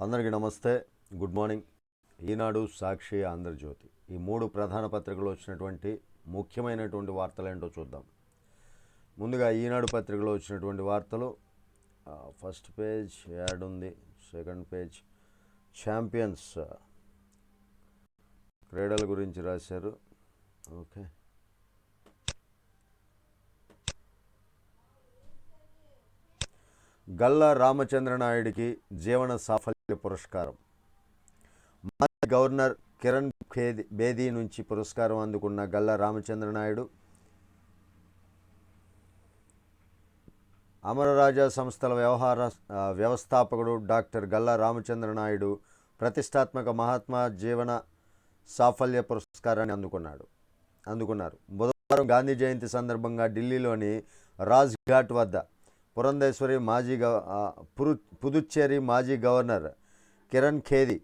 అందరికీ నమస్తే. Good morning. ఈనాడు సాక్షి ఆంధ్రజ్యోతి. ఈ మూడు ప్రధాన పత్రికలు వచ్చినటువంటి ముఖ్యమైనటువంటి వార్తలు ఏంటో చూద్దాం. ముందుగా ఈనాడు పత్రికలో వచ్చినటువంటి వార్తలు. ఫస్ట్ పేజ్ యాడ్ ఉంది. సెకండ్ పేజ్ ఛాంపియన్స్ క్రీడల గురించి రాశారు. ఓకే. గల్లా రామచంద్రనాయుడికి జీవన సాఫల్య పురస్కారం. మాజీ గవర్నర్ కిరణ్ ఖేది బేదీ నుంచి పురస్కారం అందుకున్న గల్లా రామచంద్రనాయుడు అమరరాజా సంస్థల వ్యవహార వ్యవస్థాపకుడు డాక్టర్ గల్లా రామచంద్రనాయుడు ప్రతిష్టాత్మక మహాత్మా జీవన సాఫల్య పురస్కారాన్ని అందుకున్నాడు. అందుకున్నారు. బుధవారం గాంధీ జయంతి సందర్భంగా ఢిల్లీలోని రాజ్ఘాట్ వద్ద పురంధేశ్వరి మాజీ గవ పురు పుదుచ్చేరి మాజీ గవర్నర్ కిరణ్ ఖేది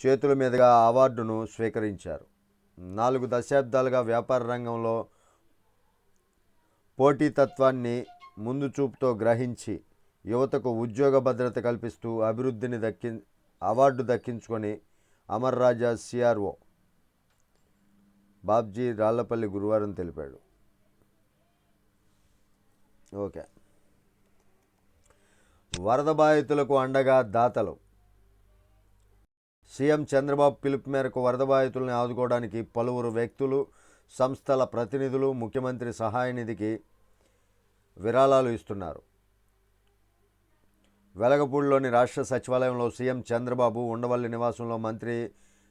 చేతుల మీదుగా అవార్డును స్వీకరించారు. నాలుగు దశాబ్దాలుగా వ్యాపార రంగంలో పోటీతత్వాన్ని ముందు చూపుతో గ్రహించి యువతకు ఉద్యోగ భద్రత కల్పిస్తూ అభివృద్ధిని దక్కి అవార్డు దక్కించుకొని అమర్ రాజా సిఆర్ఓ బాబ్జీ రాళ్ళపల్లి గురువారం తెలిపాడు. ఓకే. వరద బాధితులకు అండగా దాతలు. సీఎం చంద్రబాబు పిలుపు మేరకు వరద బాధితులను ఆదుకోవడానికి పలువురు వ్యక్తులు సంస్థల ప్రతినిధులు ముఖ్యమంత్రి సహాయ నిధికి విరాళాలు ఇస్తున్నారు. వెలగపూడిలోని రాష్ట్ర సచివాలయంలో సీఎం చంద్రబాబు ఉండవల్లి నివాసంలో మంత్రి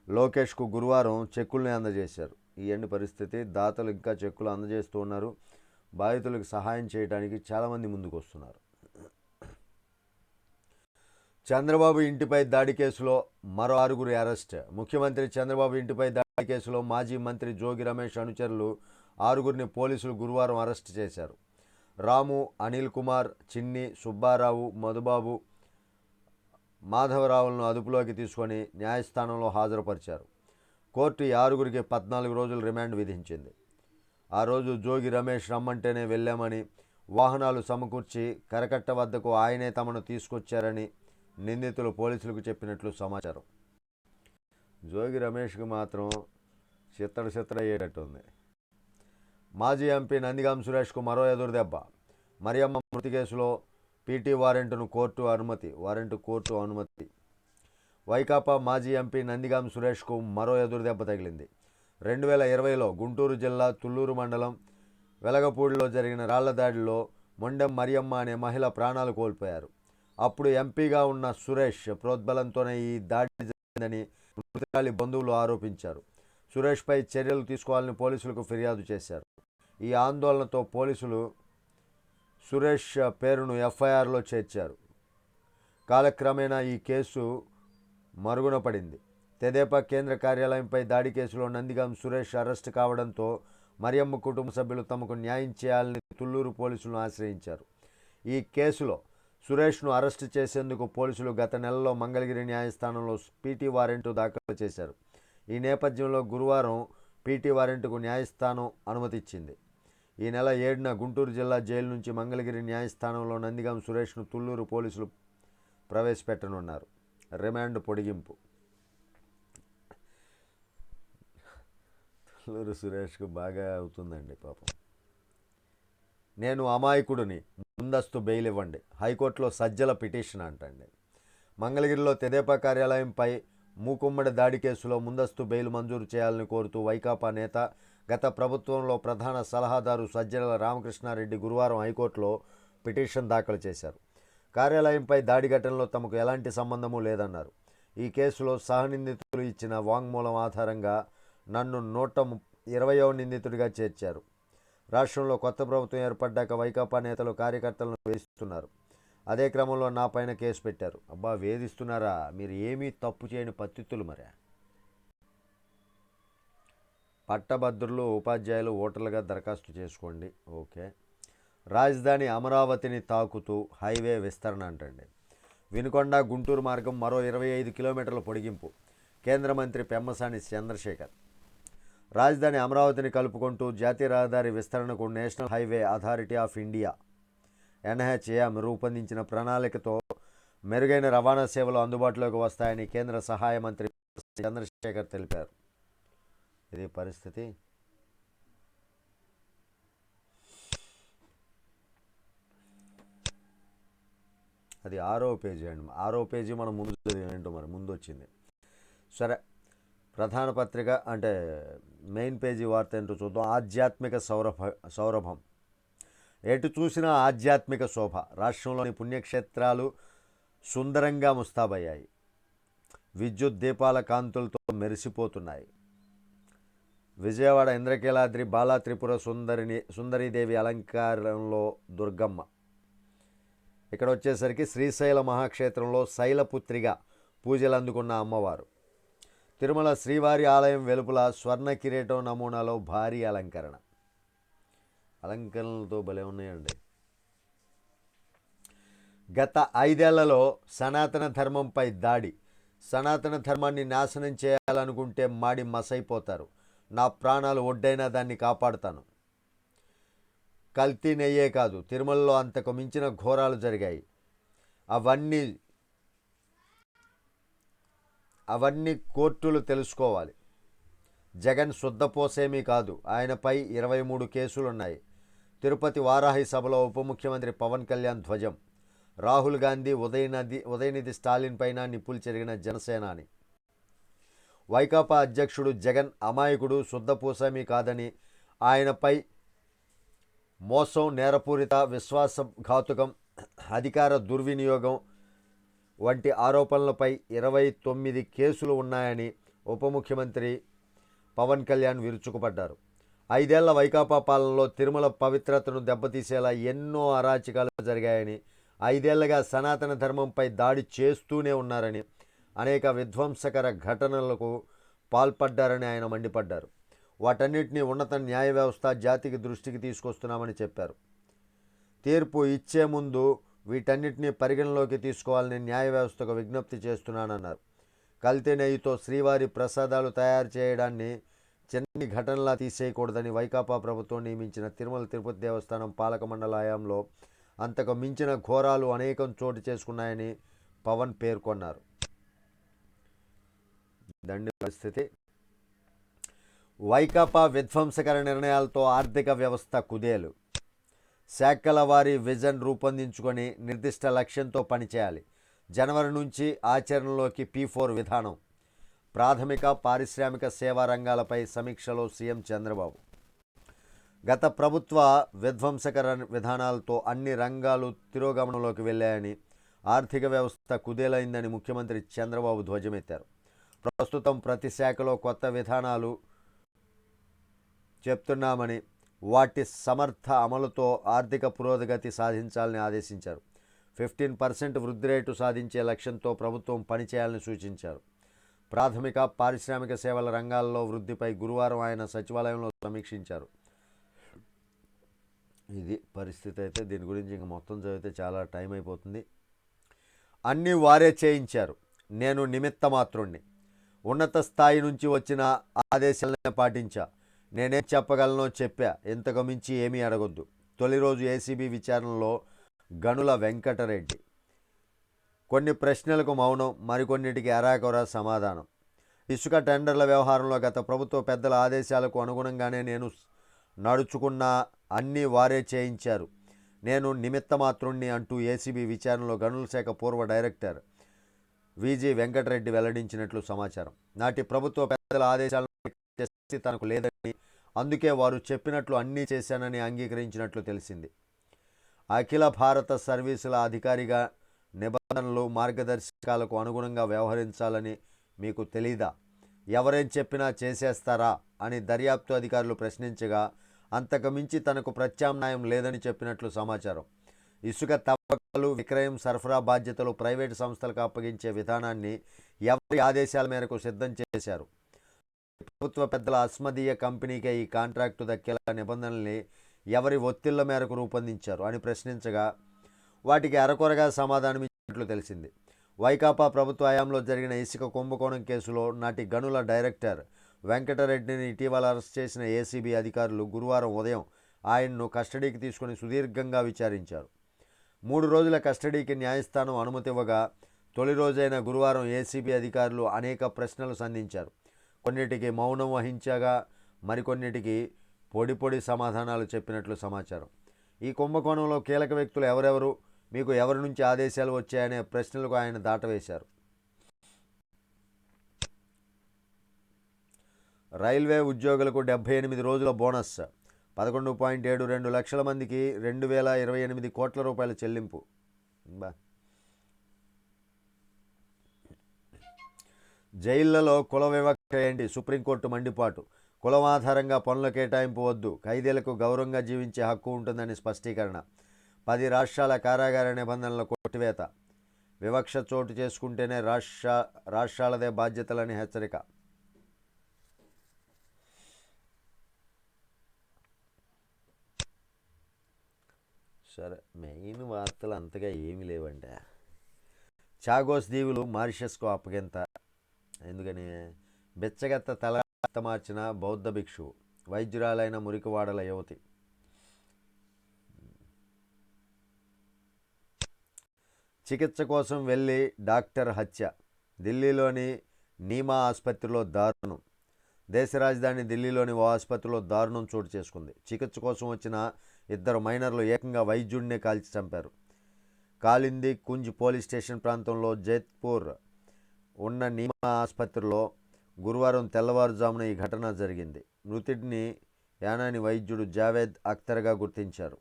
లోకేష్కు గురువారం చెక్కుల్ని అందజేశారు. ఈ ఎండి పరిస్థితి దాతలు ఇంకా చెక్కులు అందజేస్తూ ఉన్నారు. బాధితులకు సహాయం చేయడానికి చాలామంది ముందుకు వస్తున్నారు చంద్రబాబు ఇంటిపై దాడి కేసులో మరో ఆరుగురు అరెస్ట్. ముఖ్యమంత్రి చంద్రబాబు ఇంటిపై దాడి కేసులో మాజీ మంత్రి జోగి రమేష్ అనుచరులు ఆరుగురిని పోలీసులు గురువారం అరెస్ట్ చేశారు. రాము అనిల్ కుమార్ చిన్ని సుబ్బారావు మధుబాబు మాధవరావులను అదుపులోకి తీసుకొని న్యాయస్థానంలో హాజరుపరిచారు. కోర్టు ఈ ఆరుగురికి పద్నాలుగు రోజులు రిమాండ్ విధించింది. ఆ రోజు జోగి రమేష్ రమ్మంటేనే వెళ్ళామని వాహనాలు సమకూర్చి కరకట్ట వద్దకు ఆయనే తమను తీసుకొచ్చారని నిందితులు పోలీసులకు చెప్పినట్లు సమాచారం. జోగి రమేష్కి మాత్రం చిత్తడి చిత్తడయ్యేటట్టుంది. మాజీ ఎంపీ నందిగాం సురేష్కు మరో ఎదురుదెబ్బ. మరియమ్మ మృతి కేసులో పీటీ వారెంట్ను కోర్టు అనుమతి వారెంట్ కోర్టు అనుమతి. వైకాపా మాజీ ఎంపీ నందిగాం సురేష్కు మరో ఎదురుదెబ్బ తగిలింది. రెండు వేల ఇరవైలో గుంటూరు జిల్లా తుళ్ళూరు మండలం వెలగపూడిలో జరిగిన రాళ్ళ దాడిలో మొండెం మరియమ్మ అనే మహిళ ప్రాణాలు కోల్పోయారు. అప్పుడు ఎంపీగా ఉన్న సురేష్ ప్రోద్బలంతోనే ఈ దాడి జరిగిందని మృతురాలి బంధువులు ఆరోపించారు. సురేష్పై చర్యలు తీసుకోవాలని పోలీసులకు ఫిర్యాదు చేశారు. ఈ ఆందోళనతో పోలీసులు సురేష్ పేరును ఎఫ్ఐఆర్లో చేర్చారు. కాలక్రమేణా ఈ కేసు మరుగున పడింది. తెదేపా కేంద్ర కార్యాలయంపై దాడి కేసులో నందిగాం సురేష్ అరెస్ట్ కావడంతో మరియమ్మ కుటుంబ సభ్యులు తమకు న్యాయం చేయాలని తుళ్ళూరు పోలీసులను ఆశ్రయించారు. ఈ కేసులో సురేష్ను అరెస్టు చేసేందుకు పోలీసులు గత నెలలో మంగళగిరి న్యాయస్థానంలో పీటీ వారెంట్ దాఖలు చేశారు. ఈ నేపథ్యంలో గురువారం పీటీ వారెంట్కు న్యాయస్థానం అనుమతిచ్చింది. ఈ నెల ఏడున గుంటూరు జిల్లా జైలు నుంచి మంగళగిరి న్యాయస్థానంలో నందిగాం సురేష్ను తుళ్ళూరు పోలీసులు ప్రవేశపెట్టనున్నారు. రిమాండ్ పొడిగింపు. తుళ్ళూరు సురేష్కు బాగా అవుతుందండి పాపం. నేను అమాయకుడిని. ముందస్తు బెయిల్ ఇవ్వండి. హైకోర్టులో సజ్జల పిటిషన్ అంటండి. మంగళగిరిలో తెదేపా కార్యాలయంపై మూకుమ్మడి దాడి కేసులో ముందస్తు బెయిల్ మంజూరు చేయాలని కోరుతూ వైకాపా నేత గత ప్రభుత్వంలో ప్రధాన సలహాదారు సజ్జల రామకృష్ణారెడ్డి గురువారం హైకోర్టులో పిటిషన్ దాఖలు చేశారు. కార్యాలయంపై దాడి ఘటనలో తమకు ఎలాంటి సంబంధము లేదన్నారు. ఈ కేసులో సహనిందితులు ఇచ్చిన వాంగ్మూలం ఆధారంగా నన్ను నూట ఇరవయో నిందితుడిగా చేర్చారు. రాష్ట్రంలో కొత్త ప్రభుత్వం ఏర్పడ్డాక వైకాపా నేతలు కార్యకర్తలను వేధిస్తున్నారు. అదే క్రమంలో నా పైన కేసు పెట్టారు. అబ్బా వేధిస్తున్నారా? మీరు ఏమీ తప్పు చేయని పత్తిత్తులు మరే. పట్టభద్రులు ఉపాధ్యాయులు ఓటర్లుగా దరఖాస్తు చేసుకోండి. ఓకే. రాజధాని అమరావతిని తాకుతూ హైవే విస్తరణ అంటండి. వినుకొండ గుంటూరు మార్గం మరో ఇరవై ఐదు కిలోమీటర్ల పొడిగింపు. కేంద్ర మంత్రి పెమ్మసాని చంద్రశేఖర్. రాజధాని అమరావతిని కలుపుకుంటూ జాతీయ రహదారి విస్తరణకు National Highway Authority of India NHAM రూపొందించిన ప్రణాళికతో మెరుగైన రవాణా సేవలు అందుబాటులోకి వస్తాయని కేంద్ర సహాయ మంత్రి చంద్రశేఖర్ తెలిపారు. ఇది పరిస్థితి. అది ఆరో పేజీ అండి. ఆరో పేజీ మనం ముందు చదివినట్టు మరి? ముందు వచ్చింది. సరే ప్రధాన పత్రిక అంటే మెయిన్ పేజీ వార్త ఏంటో చూద్దాం. ఆధ్యాత్మిక సౌరభ సౌరభం. ఎటు చూసినా ఆధ్యాత్మిక శోభ. రాష్ట్రంలోని పుణ్యక్షేత్రాలు సుందరంగా ముస్తాబయ్యాయి. విద్యుత్ దీపాల కాంతులతో మెరిసిపోతున్నాయి. విజయవాడ ఇంద్రకీలాద్రి బాలా త్రిపుర సుందరిని సుందరీదేవి అలంకారంలో దుర్గమ్మ. ఇక్కడ వచ్చేసరికి శ్రీశైల మహాక్షేత్రంలో శైలపుత్రిగా పూజలు అందుకున్న అమ్మవారు. తిరుమల శ్రీవారి ఆలయం వెలుపల స్వర్ణ కిరీటం నమూనాలో భారీ అలంకరణ. అలంకరణలతో భలే ఉన్నాయండి. గత ఐదేళ్ళలో సనాతన ధర్మంపై దాడి. సనాతన ధర్మాన్ని నాశనం చేయాలనుకుంటే మాడి మసైపోతారు. నా ప్రాణాలు ఒడ్డైనా దాన్ని కాపాడుతాను. కల్తీ నెయ్యే కాదు తిరుమలలో అంతకు మించిన ఘోరాలు జరిగాయి. అవన్నీ అవన్నీ కోర్టులు తెలుసుకోవాలి. జగన్ శుద్ధపోసేమీ కాదు. ఆయనపై ఇరవై మూడు కేసులున్నాయి. తిరుపతి వారాహి సభలో ఉప ముఖ్యమంత్రి పవన్ కళ్యాణ్ ధ్వజం. రాహుల్ గాంధీ ఉదయనది ఉదయనిధి స్టాలిన్ పైన నిప్పులు చెరిగిన జనసేనాని. వైకాపా అధ్యక్షుడు జగన్ అమాయకుడు శుద్ధపూసమీ కాదని ఆయనపై మోసం నేరపూరిత విశ్వాసఘాతుకం అధికార దుర్వినియోగం వంటి ఆరోపణలపై ఇరవై తొమ్మిది కేసులు ఉన్నాయని ఉప ముఖ్యమంత్రి పవన్ కళ్యాణ్ విరుచుకుపడ్డారు. ఐదేళ్ళ వైకాపా పాలనలో తిరుమల పవిత్రతను దెబ్బతీసేలా ఎన్నో అరాచకాలు జరిగాయని ఐదేళ్ళుగా సనాతన ధర్మంపై దాడి చేస్తూనే ఉన్నారని అనేక విధ్వంసకర ఘటనలకు పాల్పడ్డారని ఆయన మండిపడ్డారు. వాటన్నిటినీ ఉన్నత న్యాయ వ్యవస్థ జాతికి దృష్టికి తీసుకొస్తున్నామని చెప్పారు. తీర్పు ఇచ్చే ముందు వీటన్నిటినీ పరిగణలోకి తీసుకోవాలని న్యాయ వ్యవస్థకు విజ్ఞప్తి చేస్తున్నానన్నారు. కల్తీ నెయ్యితో శ్రీవారి ప్రసాదాలు తయారు చేయడాన్ని చిన్ని ఘటనలా తీసేయకూడదని వైకాపా ప్రభుత్వం నియమించిన తిరుమల తిరుపతి దేవస్థానం పాలక మండల హయాంలో అంతకు మించిన ఘోరాలు అనేకం చోటు చేసుకున్నాయని పవన్ పేర్కొన్నారు. దండి పరిస్థితి. వైకాపా విధ్వంసకర నిర్ణయాలతో ఆర్థిక వ్యవస్థ కుదేలు. శాఖల వారి విజన్ రూపొందించుకొని నిర్దిష్ట లక్ష్యంతో పనిచేయాలి. జనవరి నుంచి ఆచరణలోకి పీ ఫోర్ విధానం. ప్రాథమిక పారిశ్రామిక సేవా రంగాలపై సమీక్షలో సీఎం చంద్రబాబు. గత ప్రభుత్వ విధ్వంసకర విధానాలతో అన్ని రంగాలు తిరోగమనంలోకి వెళ్ళాయని ఆర్థిక వ్యవస్థ కుదేలైందని ముఖ్యమంత్రి చంద్రబాబు ధ్వజమెత్తారు. ప్రస్తుతం ప్రతి శాఖలో కొత్త విధానాలు చెప్తున్నామని వాటి సమర్థ అమలుతో ఆర్థిక పురోగతి సాధించాలని ఆదేశించారు. ఫిఫ్టీన్ పర్సెంట్ వృద్ధి రేటు సాధించే లక్ష్యంతో ప్రభుత్వం పనిచేయాలని సూచించారు. ప్రాథమిక పారిశ్రామిక సేవల రంగాల్లో వృద్ధిపై గురువారం ఆయన సచివాలయంలో సమీక్షించారు. ఇది పరిస్థితి అయితే దీని గురించి ఇంక మొత్తం చదివితే చాలా టైం అయిపోతుంది. అన్నీ వారే చేయించారు. నేను నిమిత్త మాత్రుణ్ణి ఉన్నత స్థాయి నుంచి వచ్చిన ఆదేశాలనే పాటించా. నేనేం చెప్పగలనో చెప్పా. ఇంతకు మించి ఏమీ అడగొద్దు. తొలి రోజు ఏసీబీ విచారణలో గనుల వెంకటరెడ్డి. కొన్ని ప్రశ్నలకు మౌనం మరికొన్నిటికి అరాకొరా సమాధానం. ఇసుక టెండర్ల వ్యవహారంలో గత ప్రభుత్వ పెద్దల ఆదేశాలకు అనుగుణంగానే నేను నడుచుకున్న అన్నీ వారే చేయించారు. నేను నిమిత్త మాత్రుణ్ణి అంటూ ఏసీబీ విచారణలో గనుల శాఖ పూర్వ డైరెక్టర్ విజి వెంకటరెడ్డి వెల్లడించినట్లు సమాచారం. నాటి ప్రభుత్వ పెద్దల ఆదేశాలను తనకు లేదని అందుకే వారు చెప్పినట్లు అన్నీ చేశానని అంగీకరించినట్లు తెలిసింది. అఖిల భారత సర్వీసుల అధికారిగా నిబంధనలు మార్గదర్శకాలకు అనుగుణంగా వ్యవహరించాలని మీకు తెలీదా? ఎవరేం చెప్పినా చేసేస్తారా? అని దర్యాప్తు అధికారులు ప్రశ్నించగా అంతకు మించి తనకు ప్రత్యామ్నాయం లేదని చెప్పినట్లు సమాచారం. ఇసుక తవ్వకాలు విక్రయం సరఫరా బాధ్యతలు ప్రైవేటు సంస్థలకు అప్పగించే విధానాన్ని ఎవరి ఆదేశాల మేరకు సిద్ధం చేశారు? ప్రభుత్వ పెద్దల అస్మదీయ కంపెనీకే ఈ కాంట్రాక్టు దక్కేలా నిబంధనల్ని ఎవరి ఒత్తిళ్ళ మేరకు రూపొందించారు అని ప్రశ్నించగా వాటికి అరకొరగా సమాధానం ఇచ్చినట్లు తెలిసింది. వైకాపా ప్రభుత్వ హయాంలో జరిగిన ఇసుక కుంభకోణం కేసులో నాటి గనుల డైరెక్టర్ వెంకటరెడ్డిని ఇటీవల అరెస్ట్ చేసిన ఏసీబీ అధికారులు గురువారం ఉదయం ఆయన్ను కస్టడీకి తీసుకుని సుదీర్ఘంగా విచారించారు. మూడు రోజుల కస్టడీకి న్యాయస్థానం అనుమతివ్వగా తొలి రోజైన గురువారం ఏసీబీ అధికారులు అనేక ప్రశ్నలు సంధించారు. కొన్నిటికి మౌనం వహించగా మరికొన్నిటికి పొడి పొడి సమాధానాలు చెప్పినట్లు సమాచారం. ఈ కుంభకోణంలో కీలక వ్యక్తులు ఎవరెవరు? మీకు ఎవరి నుంచి ఆదేశాలు వచ్చాయనే ప్రశ్నలకు ఆయన దాటవేశారు. రైల్వే ఉద్యోగులకు డెబ్బై ఎనిమిది రోజుల బోనస్. పదకొండు పాయింట్ ఏడు రెండు లక్షల మందికి రెండు వేల ఇరవై ఎనిమిది కోట్ల రూపాయల చెల్లింపు. బా. జైళ్ళలో కుల వివక్ష ఏంటి? సుప్రీంకోర్టు మండిపాటు. కులం ఆధారంగా పనుల కేటాయింపు వద్దు ఖైదీలకు గౌరవంగా జీవించే హక్కు ఉంటుందని స్పష్టీకరణ. పది రాష్ట్రాల కారాగార నిబంధనల కొట్టివేత వివక్ష చోటు చేసుకుంటేనే రాష్ట్ర రాష్ట్రాలదే బాధ్యతలని హెచ్చరిక. సరే మెయిన్ వార్తలు అంతగా ఏమి లేవండి. చాగోస్ దీవులు మారిషస్కు అప్పగింత ఎందుకని? బెచ్చగత్త తల మార్చిన బౌద్ధ భిక్షువు వైద్యురాలైన మురికివాడల యువతి. చికిత్స కోసం వెళ్ళి డాక్టర్ హత్య. ఢిల్లీలోని నీమా ఆసుపత్రిలో దారుణం. దేశ రాజధాని ఢిల్లీలోని ఓ ఆసుపత్రిలో దారుణం చోటు చేసుకుంది. చికిత్స కోసం వచ్చిన ఇద్దరు మైనర్లు ఏకంగా వైద్యుడినే కాల్చి చంపారు. కాలింది కుంజ్ పోలీస్ స్టేషన్ ప్రాంతంలో జైత్పూర్ ఉన్న నియమ ఆసుపత్రిలో గురువారం తెల్లవారుజామున ఈ ఘటన జరిగింది. మృతుడిని యానాని వైద్యుడు జావేద్ అఖ్తర్గా గుర్తించారు.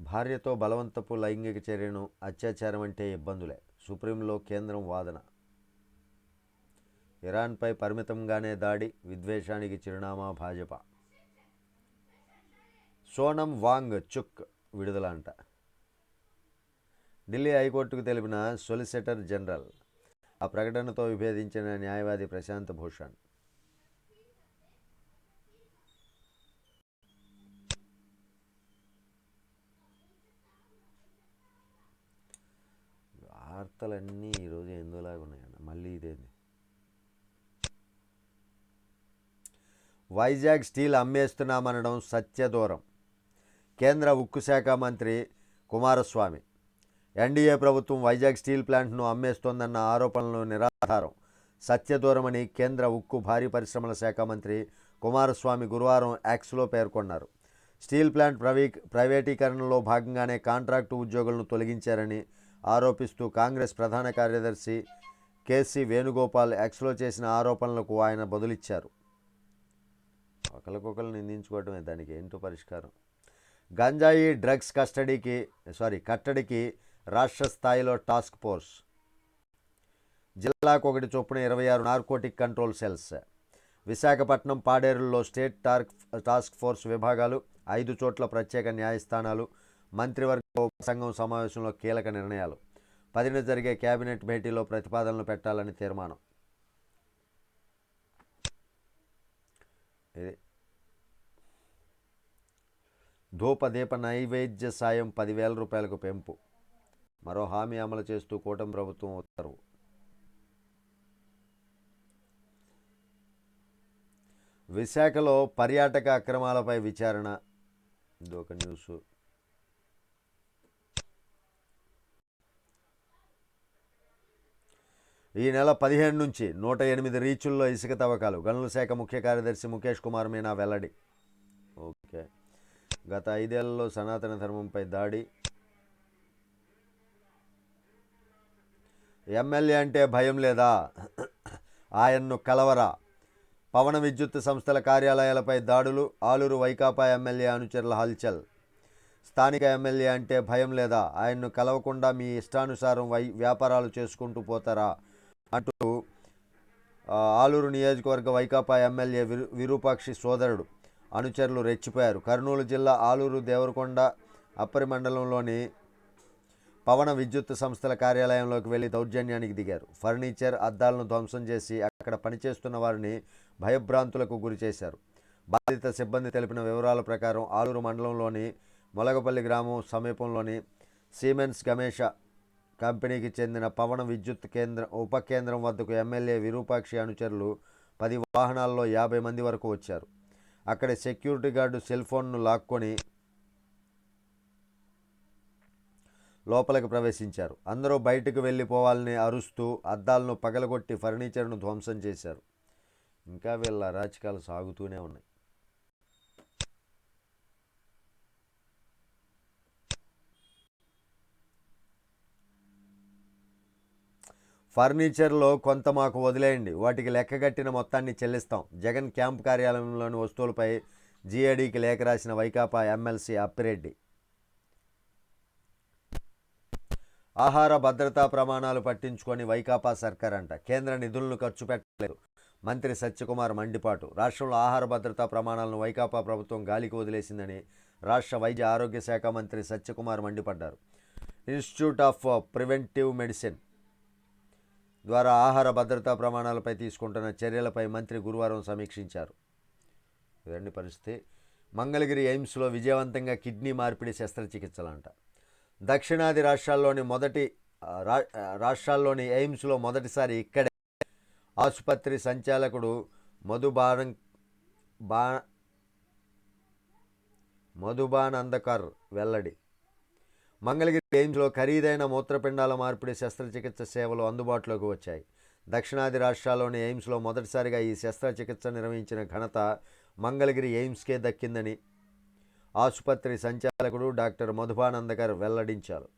భార్యతో బలవంతపు లైంగిక చర్యను అత్యాచారం అంటే ఇబ్బందులే. సుప్రీంలో కేంద్రం వాదన. ఇరాన్పై పరిమితంగానే దాడి విద్వేషానికి చిరునామా భాజపా. సోనం వాంగ్ చుక్ విడుదల అంట. ఢిల్లీ హైకోర్టుకు తెలిపిన సొలిసిటర్ జనరల్ ఆ ప్రకటనతో విభేదించిన న్యాయవాది ప్రశాంత్ భూషణ్. వార్తలన్నీ ఈరోజు ఎందులాగా ఉన్నాయన్న? మళ్ళీ ఇదేంది? వైజాగ్ స్టీల్ అమ్మేస్తున్నామనడం సత్యదూరం. కేంద్ర ఉక్కు శాఖ మంత్రి కుమారస్వామి ఎన్డీఏ ప్రభుత్వం వైజాగ్ స్టీల్ ప్లాంట్ను అమ్మేస్తోందన్న ఆరోపణలు నిరాధారం. సత్యదూరమని కేంద్ర ఉక్కు భారీ పరిశ్రమల శాఖ మంత్రి కుమారస్వామి గురువారం యాక్స్లో పేర్కొన్నారు. స్టీల్ ప్లాంట్ ప్రవీ ప్రైవేటీకరణలో భాగంగానే కాంట్రాక్టు ఉద్యోగులను తొలగించారని ఆరోపిస్తూ కాంగ్రెస్ ప్రధాన కార్యదర్శి కేసీ వేణుగోపాల్ యాక్స్లో చేసిన ఆరోపణలకు ఆయన బదులిచ్చారు. ఒకరికొకరు నిందించుకోవటమే దానికి ఏంటో పరిష్కారం? గంజాయి డ్రగ్స్ కస్టడీకి సారీ కట్టడికి రాష్ట్ర స్థాయిలో టాస్క్ ఫోర్స్. జిల్లాకు ఒకటి చొప్పున ఇరవై ఆరు నార్కోటిక్ కంట్రోల్ సెల్స్. విశాఖపట్నం పాడేరులో స్టేట్ టార్క్ టాస్క్ ఫోర్స్ విభాగాలు ఐదు చోట్ల ప్రత్యేక న్యాయస్థానాలు మంత్రివర్గ ఉపసంఘం సమావేశంలో కీలక నిర్ణయాలు. పదిన జరిగే కేబినెట్ భేటీలో ప్రతిపాదనలు పెట్టాలని తీర్మానం. ఇది. ధూపదీప నైవేద్య సాయం పదివేల రూపాయలకు పెంపు. మరో హామీ అమలు చేస్తూ కూటమి ప్రభుత్వం ఉత్తర్వు. విశాఖలో పర్యాటక అక్రమాలపై విచారణ. ఇదొక న్యూస్. ఈ నెల పదిహేను నుంచి నూట ఎనిమిది రీచుల్లో ఇసుక తవ్వకాలు. గనుల శాఖ ముఖ్య కార్యదర్శి ముఖేష్ కుమార్ మీనా వెల్లడి. ఓకే. గత ఐదేళ్ళలో సనాతన ధర్మంపై దాడి. ఎమ్మెల్యే అంటే భయం లేదా? ఆయన్ను కలవరా? పవన విద్యుత్ సంస్థల కార్యాలయాలపై దాడులు ఆలూరు వైకాపా ఎమ్మెల్యే అనుచరుల హల్చల్. స్థానిక ఎమ్మెల్యే అంటే భయం లేదా? ఆయన్ను కలవకుండా మీ ఇష్టానుసారం వై వ్యాపారాలు చేసుకుంటూ పోతారా? అంటూ ఆలూరు నియోజకవర్గ వైకాపా ఎమ్మెల్యే విరు విరూపాక్షి సోదరుడు అనుచరులు రెచ్చిపోయారు. కర్నూలు జిల్లా ఆలూరు దేవరకొండ అప్పరి మండలంలోని పవన విద్యుత్ సంస్థల కార్యాలయంలోకి వెళ్ళి దౌర్జన్యానికి దిగారు. ఫర్నిచర్ అద్దాలను ధ్వంసం చేసి అక్కడ పనిచేస్తున్న వారిని భయభ్రాంతులకు గురి చేశారు. బాధిత సిబ్బంది తెలిపిన వివరాల ప్రకారం ఆలూరు మండలంలోని మొలగపల్లి గ్రామం సమీపంలోని సీమెన్స్ గమేష కంపెనీకి చెందిన పవన విద్యుత్ కేంద్ర ఉప కేంద్రం వద్దకు ఎమ్మెల్యే విరూపాక్షి అనుచరులు పది వాహనాల్లో యాభై మంది వరకు వచ్చారు. అక్కడ సెక్యూరిటీ గార్డు సెల్ ఫోన్ను లాక్కొని లోపలికి ప్రవేశించారు. అందరూ బయటకు వెళ్ళిపోవాలని అరుస్తూ అద్దాలను పగలగొట్టి ఫర్నిచర్ను ధ్వంసం చేశారు. ఇంకా వీళ్ళ అరాచకాలు సాగుతూనే ఉన్నాయి. ఫర్నిచర్లో కొంత మాకు వదిలేయండి. వాటికి లెక్కగట్టిన మొత్తాన్ని చెల్లిస్తాం. జగన్ క్యాంప్ కార్యాలయంలోని వస్తువులపై జీఏడీకి లేఖ రాసిన వైకాపా ఎమ్మెల్సీ అప్పిరెడ్డి ఆహార భద్రతా ప్రమాణాలు పట్టించుకొని వైకాపా సర్కార్ అంట కేంద్ర నిధులను ఖర్చు పెట్టలేదు. మంత్రి సత్యకుమార్ మండిపాటు. రాష్ట్రంలో ఆహార భద్రతా ప్రమాణాలను వైకాపా ప్రభుత్వం గాలికి వదిలేసిందని రాష్ట్ర వైద్య ఆరోగ్య శాఖ మంత్రి సత్యకుమార్ మండిపడ్డారు. ఇన్స్టిట్యూట్ ఆఫ్ ప్రివెంటివ్ మెడిసిన్ ద్వారా ఆహార భద్రతా ప్రమాణాలపై తీసుకుంటున్న చర్యలపై మంత్రి గురువారం సమీక్షించారు. ఇదండి పరిస్థితి. మంగళగిరి ఎయిమ్స్లో విజయవంతంగా కిడ్నీ మార్పిడి శస్త్రచికిత్సలంట. దక్షిణాది రాష్ట్రాల్లోని మొదటి రా రాష్ట్రాల్లోని ఎయిమ్స్లో మొదటిసారి ఇక్కడే ఆసుపత్రి సంచాలకుడు మధుబారం బా మధుబానందకర్ వెల్లడి. మంగళగిరి ఎయిమ్స్లో ఖరీదైన మూత్రపిండాల మార్పిడి శస్త్రచికిత్స సేవలు అందుబాటులోకి వచ్చాయి. దక్షిణాది రాష్ట్రాల్లోని ఎయిమ్స్లో మొదటిసారిగా ఈ శస్త్రచికిత్స నిర్వహించిన ఘనత మంగళగిరి ఎయిమ్స్కే దక్కిందని ఆసుపత్రి సంచాలకుడు డాక్టర్ మధుబానందకర్ వెల్లడించారు.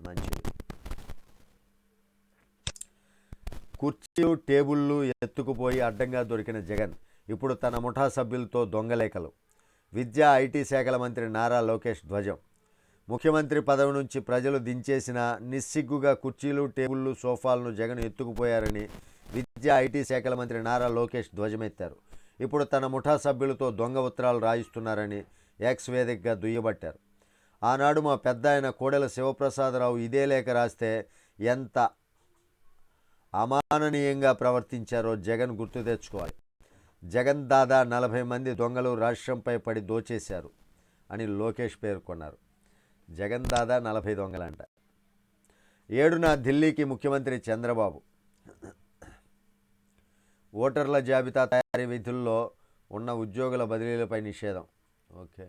మంచిది. కుర్చీలు టేబుళ్ళు ఎత్తుకుపోయి అడ్డంగా దొరికిన జగన్ ఇప్పుడు తన ముఠా సభ్యులతో దొంగలేఖలు. విద్యా ఐటీ శాఖల మంత్రి నారా లోకేష్ ధ్వజం. ముఖ్యమంత్రి పదవి నుంచి ప్రజలు దించేసిన నిస్సిగ్గుగా కుర్చీలు టేబుళ్ళు సోఫాలను జగన్ ఎత్తుకుపోయారని విద్యా ఐటీ శాఖల మంత్రి నారా లోకేష్ ధ్వజమెత్తారు. ఇప్పుడు తన ముఠా సభ్యులతో దొంగ ఉత్తరాలు రాయిస్తున్నారని ఎక్స్ వేదికగా దుయ్యబట్టారు. ఆనాడు మా పెద్ద ఆయన కోడెల శివప్రసాదరావు ఇదే లేఖ రాస్తే ఎంత అమాననీయంగా ప్రవర్తించారో జగన్ గుర్తు తెచ్చుకోవాలి. జగన్ దాదా నలభై మంది దొంగలు రాష్ట్రంపై పడి దోచేశారు అని లోకేష్ పేర్కొన్నారు. జగన్ దాదా నలభై దొంగలంట. ఏడున ఢిల్లీకి ముఖ్యమంత్రి చంద్రబాబు. ఓటర్ల జాబితా తయారీ విధుల్లో ఉన్న ఉద్యోగుల బదిలీలపై నిషేధం. ఓకే.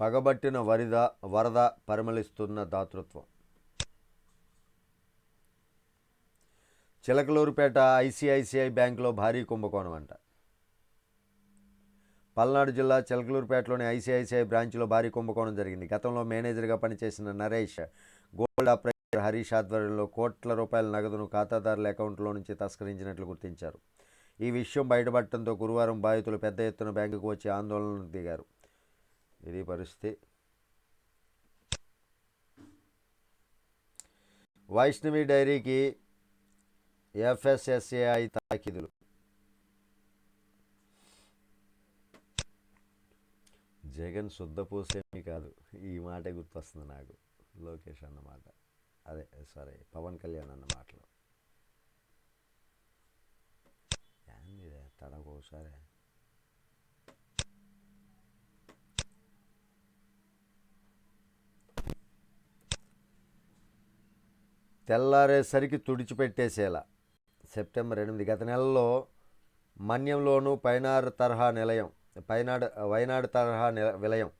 పగబట్టిన వరిద వరద పరిమళిస్తున్న దాతృత్వం. చిలకలూరుపేట ఐసిఐసిఐ బ్యాంకులో భారీ కుంభకోణం అంట. పల్నాడు జిల్లా చిలకలూరుపేటలోని ఐసిఐసిఐ బ్రాంచ్లో భారీ కుంభకోణం జరిగింది. గతంలో మేనేజర్గా పనిచేసిన నరేష్ గోల్డ్ ఆపరేటర్ హరీష్ ఆధ్వర్యంలో కోట్ల రూపాయల నగదును ఖాతాదారుల అకౌంట్లో నుంచి తస్కరించినట్లు గుర్తించారు. ఈ విషయం బయటపడటంతో గురువారం బాధితులు పెద్ద ఎత్తున బ్యాంకుకు వచ్చి ఆందోళనకు దిగారు. ఇది పరిస్థితి వైష్ణవి డైరీకి ఎఫ్ఎస్ఎస్ఏఐ తాకిదులు. జగన్ శుద్ధపూసేమి కాదు. ఈ మాటే గుర్తొస్తుంది నాకు. లోకేష్ అన్నమాట అదే సారీ పవన్ కళ్యాణ్ అన్న మాటలు. ఏంది ఇది? ఒకసారి. తెల్లారేసరికి తుడిచిపెట్టేసేలా. సెప్టెంబర్ ఎనిమిది. గత నెలలో మన్యంలోను పైనాడు తరహా నిలయం పైనాడు వైనాడు తరహా నిల విలయం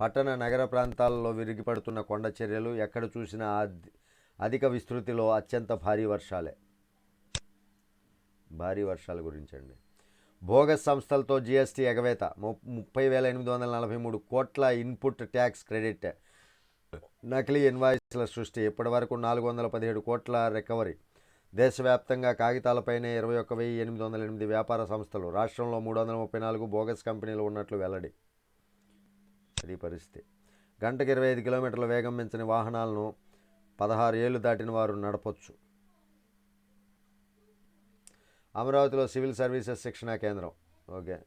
పట్టణ నగర ప్రాంతాల్లో విరిగిపడుతున్న కొండ చర్యలు ఎక్కడ చూసినా అధిక విస్తృతిలో అత్యంత భారీ వర్షాలే. భారీ వర్షాల గురించండి. భోగస్ సంస్థలతో జీఎస్టీ ఎగవేత. ము- ముప్పై వేల ఎనిమిది వందల నలభై మూడు కోట్ల ఇన్పుట్ ట్యాక్స్ క్రెడిట్. నకిలీ ఇన్వాయిస్ల సృష్టి. ఇప్పటి వరకు నాలుగు వందల పదిహేడు కోట్ల రికవరీ. దేశవ్యాప్తంగా కాగితాలపైనే ఇరవై ఒక్క వెయ్యి ఎనిమిది వందల ఎనిమిది వ్యాపార సంస్థలు. రాష్ట్రంలో మూడు వందల ముప్పై నాలుగు బోగస్ కంపెనీలు ఉన్నట్లు వెల్లడి. అది పరిస్థితి. గంటకు ఇరవై ఐదు కిలోమీటర్ల వేగం మించిన వాహనాలను పదహారు ఏళ్ళు దాటిన వారు నడపొచ్చు. అమరావతిలో సివిల్ సర్వీసెస్ శిక్షణా కేంద్రం. ఓకే.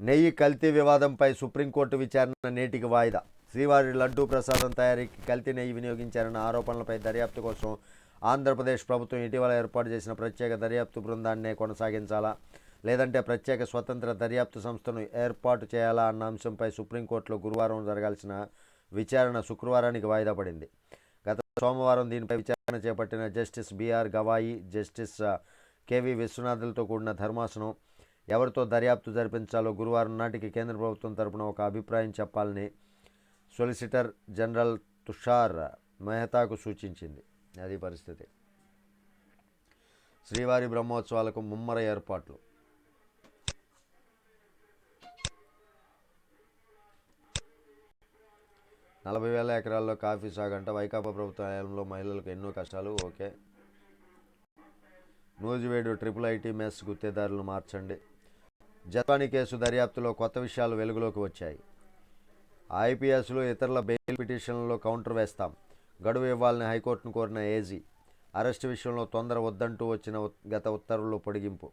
నెయ్యి కల్తీ వివాదంపై సుప్రీంకోర్టు విచారణ నేటికి వాయిదా. శ్రీవారి లడ్డూ ప్రసాదం తయారీకి కల్తీ నెయ్యి వినియోగించారన్న ఆరోపణలపై దర్యాప్తు కోసం ఆంధ్రప్రదేశ్ ప్రభుత్వం ఇటీవల ఏర్పాటు చేసిన ప్రత్యేక దర్యాప్తు బృందాన్నే కొనసాగించాలా? లేదంటే ప్రత్యేక స్వతంత్ర దర్యాప్తు సంస్థను ఏర్పాటు చేయాలా అన్న అంశంపై సుప్రీంకోర్టులో గురువారం జరగాల్సిన విచారణ శుక్రవారానికి వాయిదా పడింది. గత సోమవారం దీనిపై విచారణ చేపట్టిన justice B R Gavai justice K V విశ్వనాథులతో కూడిన ధర్మాసనం ఎవరితో దర్యాప్తు జరిపించాలో గురువారం నాటికి కేంద్ర ప్రభుత్వం తరపున ఒక అభిప్రాయం చెప్పాలని సొలిసిటర్ జనరల్ తుషార్ మెహతాకు సూచించింది. అది పరిస్థితి. శ్రీవారి బ్రహ్మోత్సవాలకు ముమ్మర ఏర్పాట్లు. నలభై వేల ఎకరాల్లో కాఫీ సాగు అంట వైకాపా ప్రభుత్వ హయాంలో మహిళలకు ఎన్నో కష్టాలు. Okay. Nuzvid triple IT mess గుత్తేదారులు మార్చండి. జపానీ కేసు దర్యాప్తులో కొత్త విషయాలు వెలుగులోకి వచ్చాయి. ఐపీఎస్లు ఇతరుల బెయిల్ పిటిషన్లలో కౌంటర్ వేస్తాం. గడువు ఇవ్వాలని హైకోర్టును కోరిన ఏజీ. అరెస్టు విషయంలో తొందర వద్దంటూ వచ్చిన గత ఉత్తర్వులు పొడిగింపు.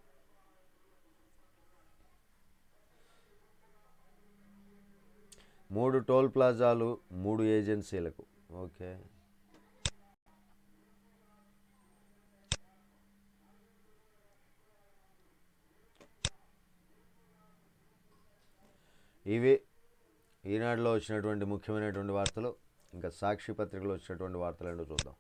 మూడు టోల్ ప్లాజాలు మూడు ఏజెన్సీలకు. ఓకే. ఇవి ఈనాడులో వచ్చినటువంటి ముఖ్యమైనటువంటి వార్తలు ఇంకా సాక్షి పత్రికలో వచ్చినటువంటి వార్తలు ఏంటో చూద్దాం.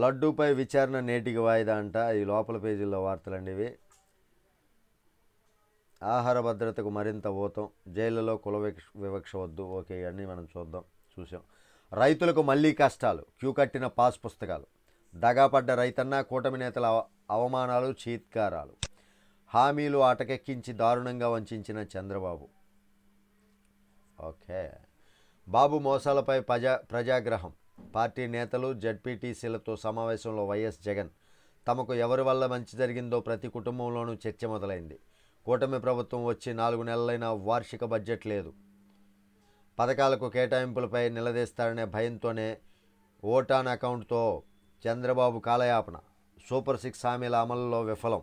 లడ్డూపై విచారణ నేటికి వాయిదా అంట. ఈ లోపల పేజీల్లో వార్తలండి ఇవి. ఆహార భద్రతకు మరింత ఊతం. జైళ్ళలో కుల వివక్ష- వివక్ష వద్దు. ఓకే ఇవన్నీ మనం చూద్దాం. చూసాం. రైతులకు మళ్ళీ కష్టాలు క్యూ కట్టిన పాస్ పుస్తకాలు. దగాపడ్డ రైతన్న కూటమి నేతల అవ- అవమానాలు చీత్కారాలు. హామీలు ఆటకెక్కించి దారుణంగా వంచిన చంద్రబాబు. ఓకే. బాబు మోసాలపై ప్రజా ప్రజాగ్రహం. పార్టీ నేతలు జడ్పీటీసీలతో సమావేశంలో వైఎస్ జగన్. తమకు ఎవరి వల్ల మంచి జరిగిందో ప్రతి కుటుంబంలోనూ చర్చ మొదలైంది. కూటమి ప్రభుత్వం వచ్చి నాలుగు నెలలైన వార్షిక బడ్జెట్ లేదు. పథకాలకు కేటాయింపులపై నిలదీస్తారనే భయంతోనే ఓటాన్ అకౌంట్తో చంద్రబాబు కాలయాపన. సూపర్ సిక్స్ హామీల అమలులో విఫలం.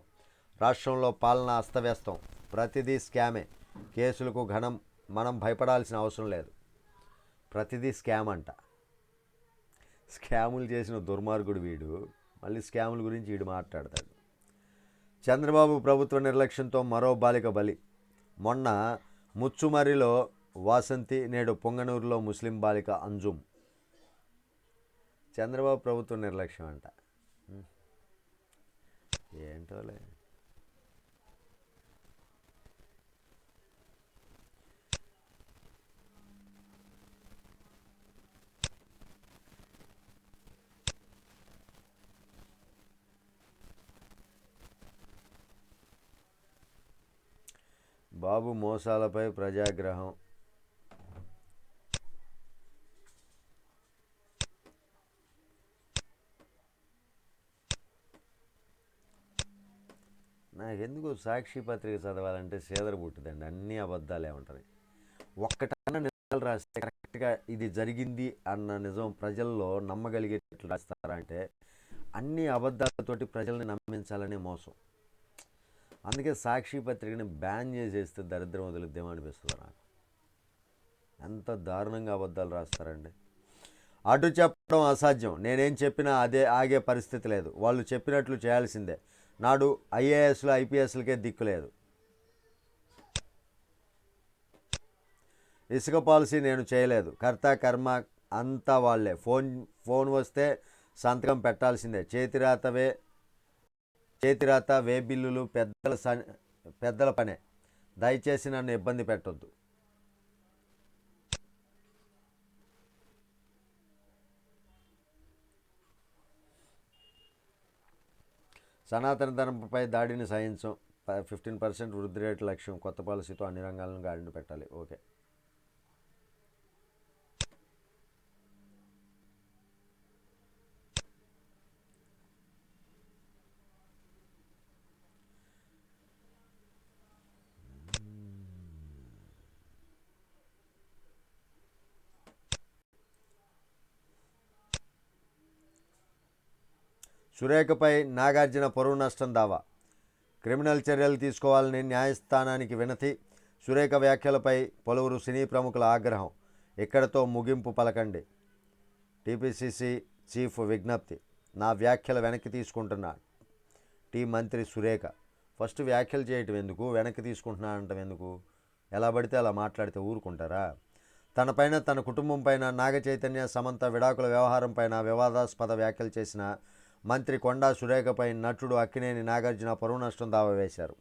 రాష్ట్రంలో పాలన అస్తవ్యస్తం. ప్రతిదీ స్కామే. కేసులకు ఘనం మనం భయపడాల్సిన అవసరం లేదు. ప్రతిదీ స్కామ్ అంట. స్కాములు చేసిన దుర్మార్గుడు వీడు. మళ్ళీ స్కాముల గురించి వీడు మాట్లాడతాడు. చంద్రబాబు ప్రభుత్వ నిర్లక్ష్యంతో మరో బాలిక బలి. మొన్న ముచ్చుమరిలో వాసంతి నేడు పొంగనూరులో ముస్లిం బాలిక అంజుమ్. చంద్రబాబు ప్రభుత్వం నిర్లక్ష్యం అంట. ఏంటోలే. బాబు మోసాలపై ప్రజాగ్రహం. నాకెందుకు సాక్షి పత్రిక చదవాలంటే సేదర పుట్టిదండి. అన్ని అబద్ధాలే ఉంటాయి ఒక్కటన్నా నిజాలు రాస్తే కరెక్ట్గా ఇది జరిగింది అన్న నిజం ప్రజల్లో నమ్మగలిగేటట్లు రాస్తారంటే అన్ని అబద్ధాలతోటి ప్రజల్ని నమ్మించాలనే మోసం. అందుకే సాక్షి పత్రికని బ్యాన్ చేసేస్తే దరిద్రం వదిలిద్దేమో అనిపిస్తుంది నాకు? ఎంత దారుణంగా అబద్ధాలు రాస్తారండి. అటు చెప్పడం అసాధ్యం. నేనేం చెప్పినా అదే ఆగే పరిస్థితి లేదు. వాళ్ళు చెప్పినట్లు చేయాల్సిందే. నాడు ఐఏఎస్లు ఐపీఎస్లకే దిక్కు లేదు. ఇసుక పాలసీ నేను చేయలేదు. కర్త కర్మ అంతా వాళ్ళే ఫోన్ ఫోన్ వస్తే సంతకం పెట్టాల్సిందే. చేతిరాతవే చేతిరాత వే బిల్లులు పెద్దల స- పెద్దల పనే. దయచేసి నన్ను ఇబ్బంది పెట్టొద్దు. సనాతన ధర్మంపై దాడిని సహించం. ఫిఫ్టీన్ పర్సెంట్ వృద్ధి రేటు లక్ష్యం కొత్త పాలసీతో అన్ని రంగాలను గాడిని పెట్టాలి. ఓకే. సురేఖపై నాగార్జున పరువు నష్టం దావా. క్రిమినల్ చర్యలు తీసుకోవాలని న్యాయస్థానానికి వినతి సురేఖ వ్యాఖ్యలపై పలువురు సినీ ప్రముఖుల ఆగ్రహం. ఇక్కడతో ముగింపు పలకండి. టీపీసీసీ చీఫ్ విజ్ఞప్తి. నా వ్యాఖ్యలు వెనక్కి తీసుకుంటున్నా. టీ మంత్రి సురేఖ. ఫస్ట్ వ్యాఖ్యలు చేయటం ఎందుకు? వెనక్కి తీసుకుంటున్నానంటం ఎందుకు? ఎలా పడితే అలా మాట్లాడితే ఊరుకుంటారా? తనపైన తన కుటుంబం పైన నాగ చైతన్య సమంత విడాకుల వ్యవహారం పైన వివాదాస్పద వ్యాఖ్యలు చేసిన మంత్రి కొండా సురేఖపై నటుడు అక్కినేని నాగార్జున పరువు నష్టం దావా వేశారు.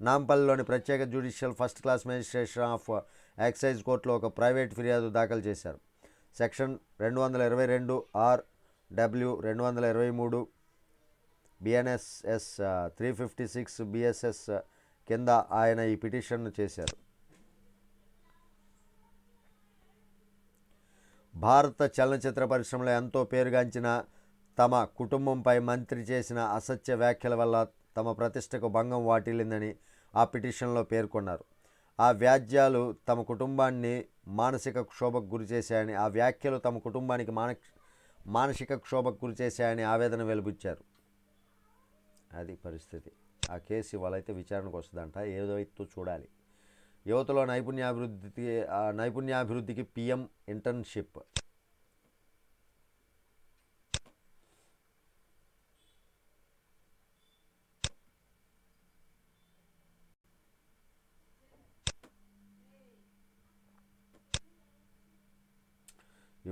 నాంపల్లిలోని ప్రత్యేక judicial first class magistration of excise కోర్టులో ఒక ప్రైవేట్ ఫిర్యాదు దాఖలు చేశారు. సెక్షన్ రెండు వందల ఇరవై రెండు ఆర్ డబ్ల్యూ రెండు వందల ఇరవై మూడు BNSS three fifty six BSS కింద ఆయన ఈ పిటిషన్ను చేశారు. భారత చలనచిత్ర పరిశ్రమలో ఎంతో పేరుగాంచిన తమ కుటుంబంపై మంత్రి చేసిన అసత్య వ్యాఖ్యల వల్ల తమ ప్రతిష్టకు భంగం వాటిల్లిందని ఆ పిటిషన్లో పేర్కొన్నారు. ఆ వ్యాజ్యాలు తమ కుటుంబాన్ని మానసిక క్షోభకు గురిచేశాయని ఆ వ్యాఖ్యలు తమ కుటుంబానికి మాన మానసిక క్షోభకు గురిచేశాయని ఆవేదన వెలుబుచ్చారు. అది పరిస్థితి. ఆ కేసు ఇవాళ అయితే విచారణకు వస్తుందంట. ఏదో అయితే చూడాలి. యువతలో నైపుణ్యాభివృద్ధికి నైపుణ్యాభివృద్ధికి పిఎం ఇంటర్న్షిప్.